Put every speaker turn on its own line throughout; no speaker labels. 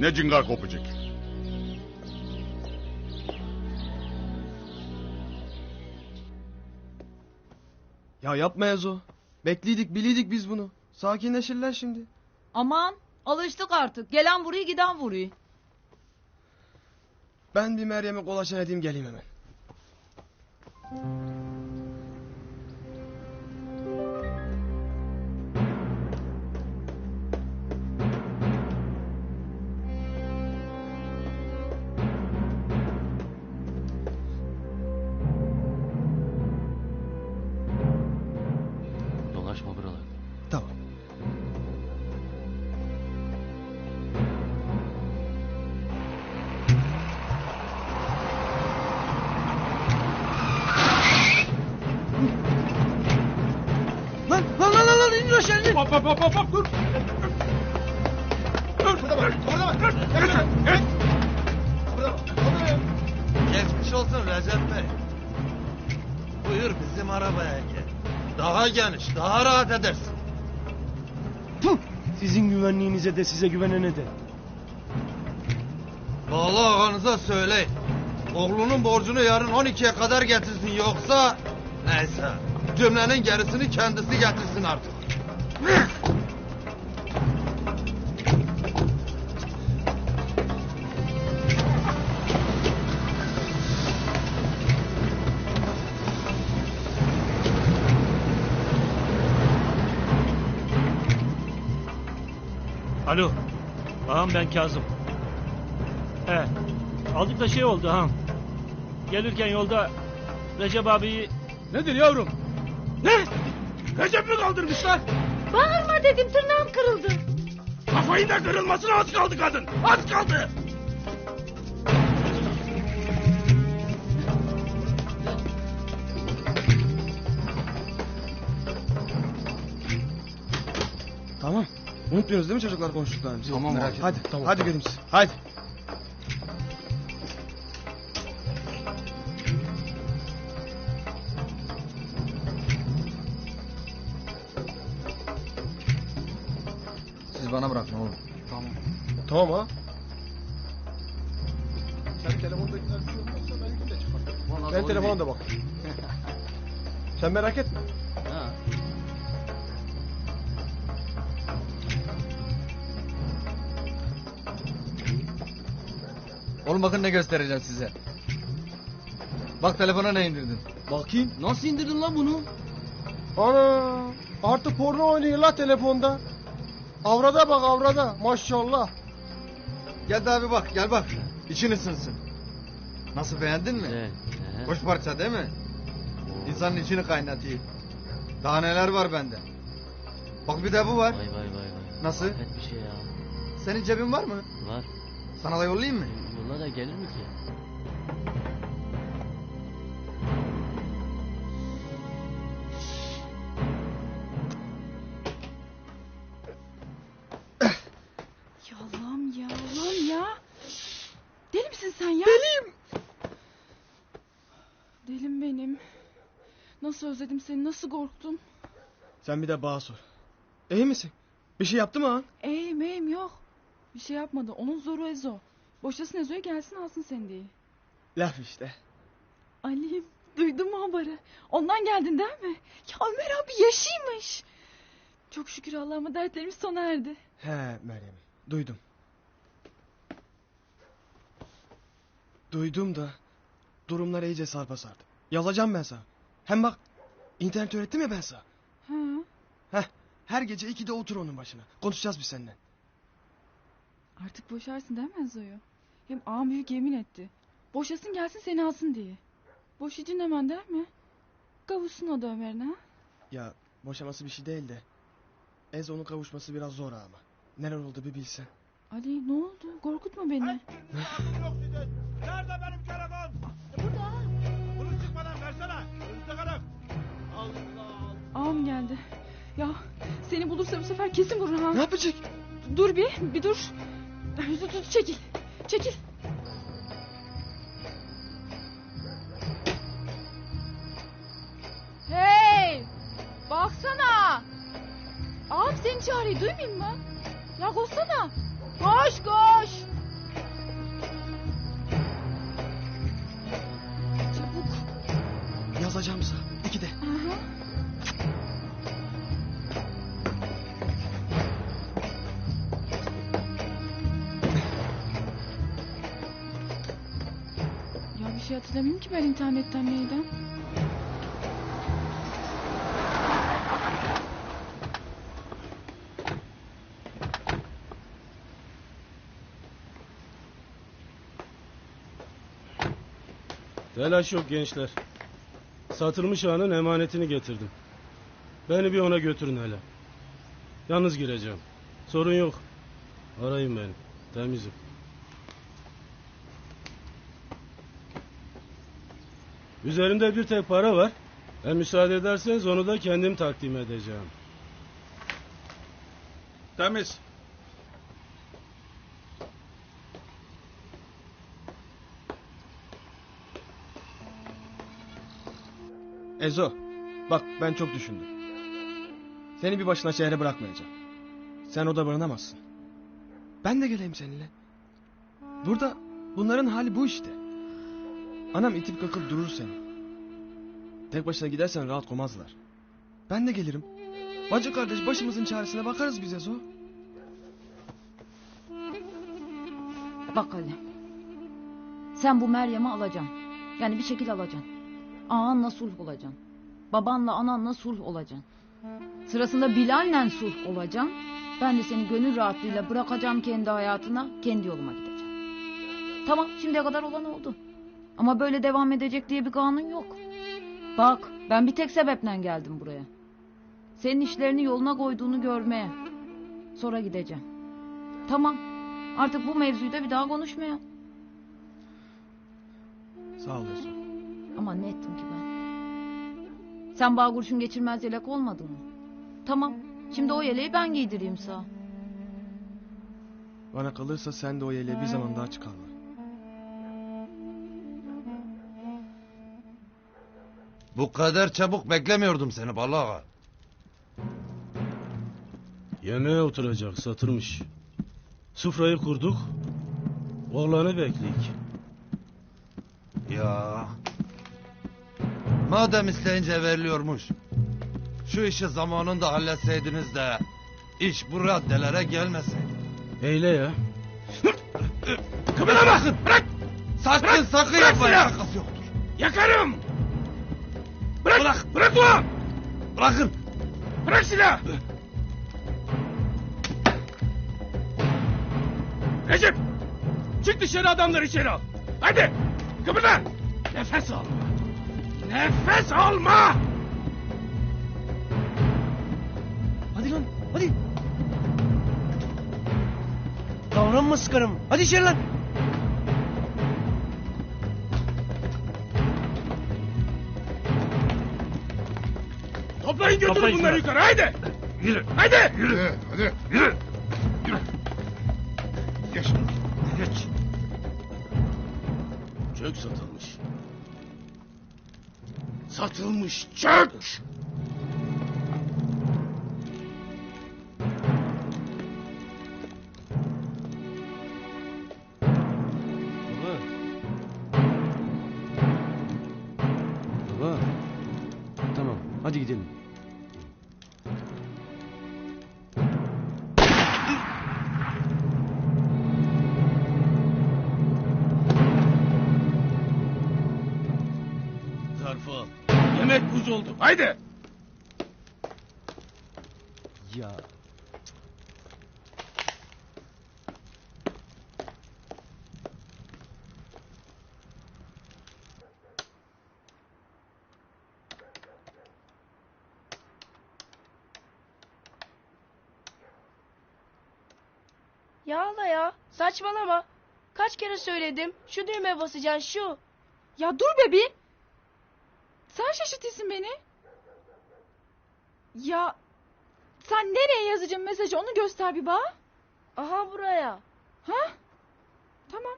ne cingar kopacak.
Ya yapma Ezo. Bekliydik biliydik biz bunu. Sakinleşirler şimdi.
Aman alıştık artık. Gelen vuruyor giden vuruyor.
Ben bir Meryem'e kolaçan edeyim geleyim hemen.
Hop hop hop hop dur. Dur. Burada bak. Orada bak. Evet. Evet.
Geçmiş olsun Recep Bey. Buyur bizim arabaya gel. Daha geniş, daha rahat edersin.
Sizin güvenliğinize de size güvenene de.
Bağlı ağanıza söyleyin. Oğlunun borcunu yarın 12'ye kadar getirsin yoksa... Neyse. Cümlenin gerisini kendisi getirsin artık.
Alo. Ağam ben Kazım. He. Aldık da şey oldu ağam. Gelirken yolda Recep abiyi...
Nedir yavrum? Ne? Recep mi kaldırmışlar?
Dedim tırnağım kırıldı.
Kafayı da kırılmasına az kaldı kadın. Az kaldı.
Tamam. Unutmuyoruz değil mi çocuklar konuştuklarımızı?
Tamam
Merak
abi.
etme. Hadi tamam. Hadi gelin siz. Hadi.
Bana bırakın oğlum.
Tamam ha.
Sen telefondakiler bir şey olmazsa benimki de çıkar.
Ben telefona da bak. Sen merak etme.
Ha.
Oğlum bakın ne göstereceğim size. Bak telefona ne indirdin.
Bakayım.
Nasıl indirdin lan bunu?
Ana. Artık porno oynuyor la telefonda. Avrada bak avrada. Maşallah.
Gel de abi bak gel bak. İçin ısınsın. Nasıl beğendin mi?
Evet. he.
Hoş parça değil mi? İnsanın içini kaynatıyor. Daha neler var bende. Bak bir de bu var.
Vay vay vay vay.
Nasıl?
Afet bir şey ya.
Senin cebin var mı?
Var.
Sana da yollayayım mı?
Yolla da gelir mi ki?
Ya Allah'ım ya Allah'ım ya. Deli misin sen ya? Deliyim. Delim benim. Nasıl özledim seni nasıl korktum.
Sen bir de bana sor. İyi misin? Bir şey yaptı mı ha?
Eğim eğim yok. Bir şey yapmadı. Onun zoru Ezo. Boşasın Ezo'ya gelsin alsın seni diye.
Laf işte.
Ali'm duydun mu haberı? Ondan geldin değil mi? Ya Ömer abi yaşıymış. Çok şükür Allah'ıma dertlerimiz sona erdi.
He Meryem. Duydum. Duydum da durumlar iyice sarpa sardı. Yazacağım ben sana. Hem bak internet öğrettim ya ben sana.
Ha.
Heh, her gece ikide otur onun başına. Konuşacağız biz seninle.
Artık boşarsın değil mi Ezo'yu? Hem ağam büyük yemin etti. Boşasın gelsin seni alsın diye. Boşayacaksın hemen değil mi? Kavuşsun o da Ömer'ine ha?
Ya boşaması bir şey değil de. Ez onun kavuşması biraz zor ama. Neler oldu bir bilsen.
Ali ne oldu? Korkutma beni.
Nerede benim telefon? Burada. Bunu çıkmadan versene. Önünüzde kalın. Allah Allah.
Ağam geldi. Ya seni bulursa bu sefer kesin vurur ha.
Ne yapacak?
Dur bir, bir dur. Dur, dur, çekil. Çekil. Hey! Baksana! Ağam seni çağırıyor duymayayım mı? baksana. Koş koş. Çabuk. Yazacağımsa iki de. Aha. Ya bir şey hatırlamıyorum ki ben internetten neyden.
Telaş yok gençler. Satılmış ağanın emanetini getirdim. Beni bir ona götürün hele. Yalnız gireceğim. Sorun yok. Arayın beni. Temizim. Üzerimde bir tek para var. E müsaade ederseniz onu da kendim takdim edeceğim.
Temiz.
Ezo, bak ben çok düşündüm. Seni bir başına şehre bırakmayacağım. Sen orada barınamazsın. Ben de geleyim seninle. Burada bunların hali bu işte. Anam itip kakıp durur seni. Tek başına gidersen rahat komazlar. Ben de gelirim. Bacı kardeş başımızın çaresine bakarız biz Ezo.
Bak Ali. Sen bu Meryem'i alacaksın. Yani bir şekil alacaksın. Ağanla sulh olacaksın. Babanla ananla sulh olacaksın. Sırasında Bilal'le sulh olacaksın. Ben de seni gönül rahatlığıyla bırakacağım kendi hayatına, kendi yoluma gideceğim. Tamam, şimdiye kadar olan oldu. Ama böyle devam edecek diye bir kanun yok. Bak, ben bir tek sebeple geldim buraya. Senin işlerini yoluna koyduğunu görmeye. Sonra gideceğim. Tamam, artık bu mevzuyu da bir daha konuşmayalım.
Sağ ol Ezo.
Ama ne ettim ki ben? Sen bağ kurşun geçirmez yelek olmadın mı? Tamam. Şimdi o yeleği ben giydireyim sağ.
Bana kalırsa sen de o yeleği bir zaman daha çıkarma.
Bu kadar çabuk beklemiyordum seni Ballı Ağa.
Yemeğe oturacak satılmış. Sufrayı kurduk. Oğlanı bekleyik.
Ya. Madem isteyince veriliyormuş. Şu işi zamanında halletseydiniz de iş bu raddelere gelmeseydi.
Eyle ya.
Kımına bakın! Bırak! Sakın sakın yapmayın şakası yoktur.
Yakarım! Bırak! Bırak! Bırak ulan!
Bırakın!
Bırak silah! Recep! Çık dışarı adamları içeri al. Hadi! Kıpırda! Nefes alma. Nefes alma!
Hadi lan hadi. Davranma sıkarım. Hadi içeri lan.
Toplayın götürün
Toplayın
bunları
şunu.
yukarı haydi! Yürü! Haydi!
Yürü. Hadi.
Yürü!
Geç. Geç.
Çök satılmış. Satılmış çök! Haydi!
Ya.
Ya Allah ya saçmalama. Kaç kere söyledim şu düğmeye basacaksın şu.
Ya dur be bir. Sen şaşırtıyorsun beni. Ya sen nereye yazacaksın mesajı onu göster bir bana.
Aha buraya.
Ha? Tamam.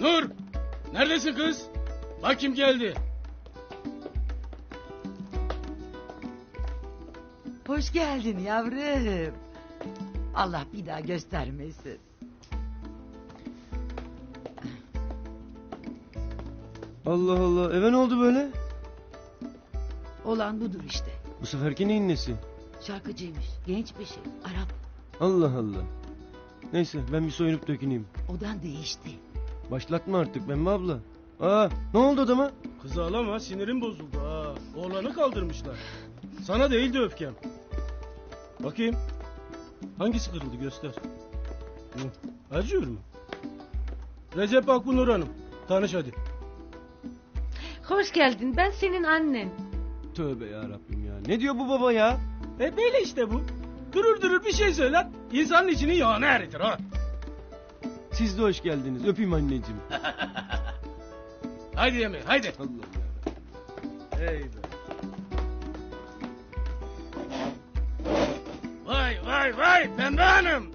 Nur! Neredesin kız? Bak kim geldi.
Hoş geldin yavrum. Allah bir daha göstermesin.
Allah Allah eve ne oldu böyle?
Olan budur işte.
Bu seferki neyin nesi?
Şarkıcıymış. Genç bir şey. Arap.
Allah Allah. Neyse ben bir soyunup döküneyim.
Odan değişti.
Başlatma artık Pembe abla. Aa ne oldu adama?
Kızı alama sinirim bozuldu ha. Oğlanı kaldırmışlar. Sana değildi öfkem. Bakayım. Hangisi kırıldı göster. Hı, Acıyor mu? Recep Akbunur Hanım. Tanış hadi.
Hoş geldin. Ben senin annen.
Tövbe ya Rabbim ya. Ne diyor bu baba ya?
E böyle işte bu. Durur durur bir şey söyler. İnsanın içini yağını eritir ha.
Siz de hoş geldiniz. Öpeyim anneciğim.
Haydi yemeğe haydi.
Allah ya.
Hey be. Vay vay vay Pembe Hanım.